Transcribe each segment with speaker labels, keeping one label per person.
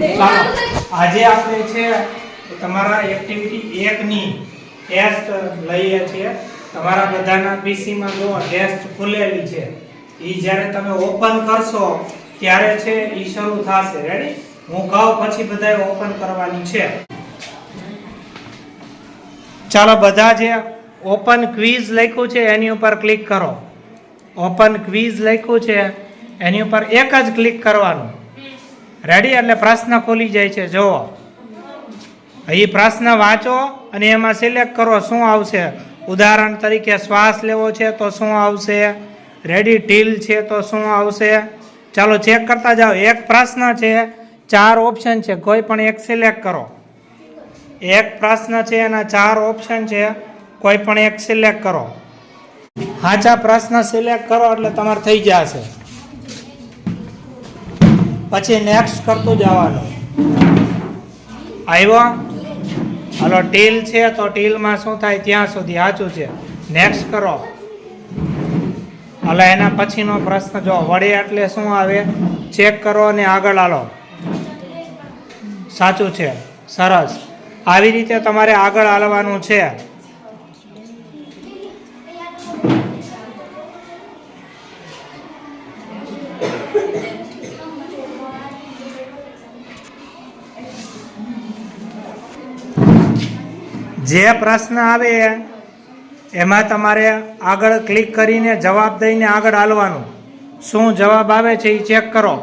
Speaker 1: ચાલો, આજે આપણે છે તમારા એક્ટિવિટી એકની ટેસ્ટ લઈએ છીએ. તમારા બધાના પીસીમાં જો ટેસ્ટ ખુલેલી છે એ જ્યારે તમે ઓપન કરશો, ત્યારે છે એ શરૂ થશે. રેડી હું કહું પછી બધાએ ઓપન કરવાની છે. ચાલો, બધા જે ઓપન ક્વિઝ લખ્યું છે, એની ઉપર ક્લિક કરો. ઓપન ક્વિઝ લખ્યું છે, એની ઉપર એક જ ક્લિક કરવાનું. રેડી? એટલે પ્રશ્ન ખોલી જાય છે. જુઓ. એ પ્રશ્ન વાંચો અને એમાં સિલેક્ટ કરો શું આવશે. ઉદાહરણ તરીકે શ્વાસ લેવો છે તો શું આવશે? રેડી? ટીલ છે તો શું આવશે? ચાલો ચેક કરતા જાઓ. એક પ્રશ્ન છે, ચાર ઓપ્શન છે. કોઈ પણ એક સિલેક્ટ કરો. એક પ્રશ્ન છે એના ચાર ઓપ્શન છે. કોઈ પણ એક સિલેક્ટ કરો. સાચા પ્રશ્ન સિલેક્ટ કરો એટલે તમારે થઈ જશે. પછી નેક્સ્ટ કરતું જવાનું. આવ્યો? હાલો, ટીલ છે તો ટીલમાં શું થાય? ત્યાં સુધી સાચું છે. નેક્સ્ટ કરો. હલો, એના પછીનો પ્રશ્ન જો વડે એટલે શું આવે? ચેક કરો અને આગળ હાલો. સાચું છે. સરસ. આવી રીતે તમારે આગળ હાલવાનું છે. જે પ્રશ્ન આવે, એમાં તમારે આગળ ક્લિક કરીને જવાબ દઈને આગળ હાલવાનું. શું જવાબ આવે છે એ ચેક કરો.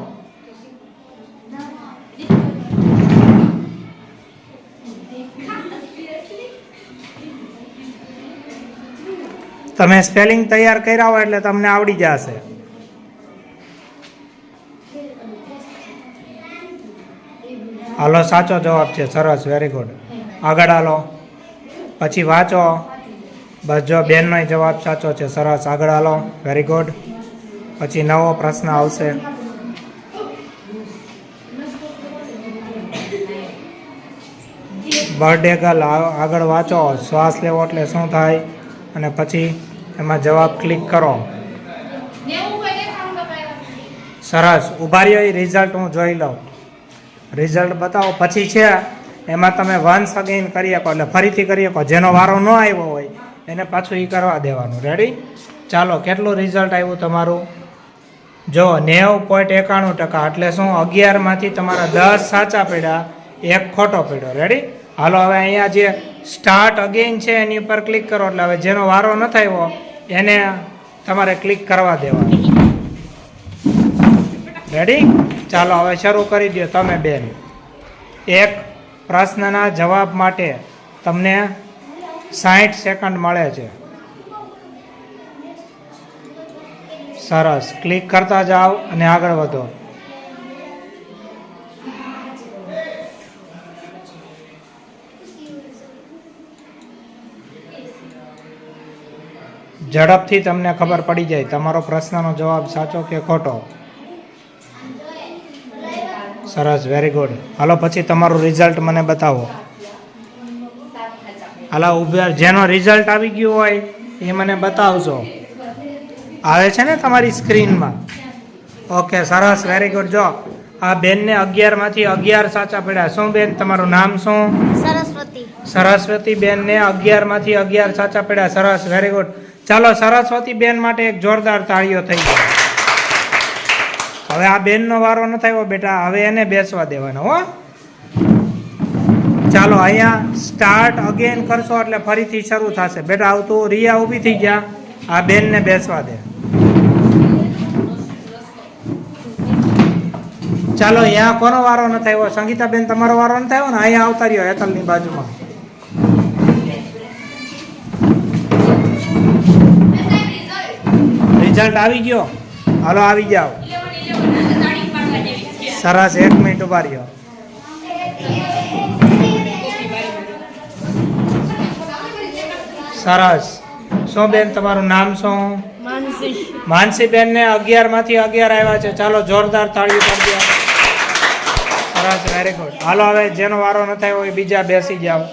Speaker 1: તમે સ્પેલિંગ તૈયાર કર્યા હોય એટલે તમને આવડી જશે. હાલો, સાચો જવાબ છે. સરસ વેરી ગુડ આગળ હાલો. પછી વાંચો. બસ જો બેનનો જવાબ સાચો છે. સરસ. આગળ હાલો. વેરી ગુડ પછી નવો પ્રશ્ન આવશે. બર્થડે ગર્લ આગળ વાંચો. શ્વાસ લેવો એટલે શું થાય? અને પછી એમાં જવાબ ક્લિક કરો. સરસ. ઊભા રહ્યો. એ રિઝલ્ટ હું જોઈ લઉં. રિઝલ્ટ બતાવો. પછી છે. એમાં તમે વન્સ અગેન કરી શકો એટલે ફરીથી કરી શકો. જેનો વારો ન આવ્યો હોય, એને પાછું એ કરવા દેવાનું. રેડી ચાલો, કેટલું રિઝલ્ટ આવ્યું તમારું? જો, નેવ પોઈન્ટ એકાણું ટકા. એટલે શું? અગિયારમાંથી તમારા દસ સાચા પડ્યા, એક ખોટો પડ્યો. રેડી હાલો, હવે અહીંયા જે સ્ટાર્ટ અગેન છે, એની ઉપર ક્લિક કરો. એટલે હવે જેનો વારો ન થયો, એને તમારે ક્લિક કરવા દેવાનું. રેડી ચાલો, હવે શરૂ કરી દો તમે બેન. એક પ્રશ્નના જવાબ માટે તમને સાઠ સેકન્ડ મળે છે. સરસ. ક્લિક કરતા જાઓ અને આગળ વધો. ઝડપથી તમને ખબર પડી જાય. તમારો પ્રશ્નનો જવાબ સાચો કે ખોટો? સરસ વેરી ગુડ હાલો પછી તમારું રિઝલ્ટ મને બતાવો. હાલો ઊભા જેનો રિઝલ્ટ આવી ગયું હોય એ મને બતાવજો. આવે છે ને તમારી સ્ક્રીનમાં? ઓકે સરસ વેરી ગુડ જો આ બેનને અગિયારમાંથી અગિયાર સાચા પડ્યા. શું બેન તમારું નામ શું?
Speaker 2: સરસ્વતી.
Speaker 1: સરસ્વતી બેનને અગિયારમાંથી અગિયાર સાચા પડ્યા. સરસ વેરી ગુડ ચાલો સરસ્વતી બેન માટે એક જોરદાર તાળીઓ થઈ ગઈ. હવે આ બેનનો વારો ન થયો બેટા, હવે એને બેસવા દેવાનો, હો. ચાલો, અહીંયા સ્ટાર્ટ અગેન કરશો એટલે ફરીથી શરૂ થશે. બેટા આવતું રિયા ઊભી થઈ ગયા. આ બેનને બેસવા દે. ચાલો, અહીંયા કોનો વારો ન થયો સંગીતાબેન, તમારો વારો ન થયો ને? અહીંયા આવતા રહ્યો હેતલની બાજુમાં. રિઝલ્ટ આવી ગયો. હાલો, આવી જાઓ. સરસ એક મિનિટ ઊભા રહ્યો. સરસ. શું બેન તમારું નામ શું?
Speaker 2: માનસી.
Speaker 1: માનસી બેન ને અગિયારમાંથી અગિયાર આવ્યા છે. ચાલો જોરદાર તાળી કરી સરસ વેરી ગુડ હાલો હવે જેનો વારો ન થાય હોય બીજા બેસી જાઓ.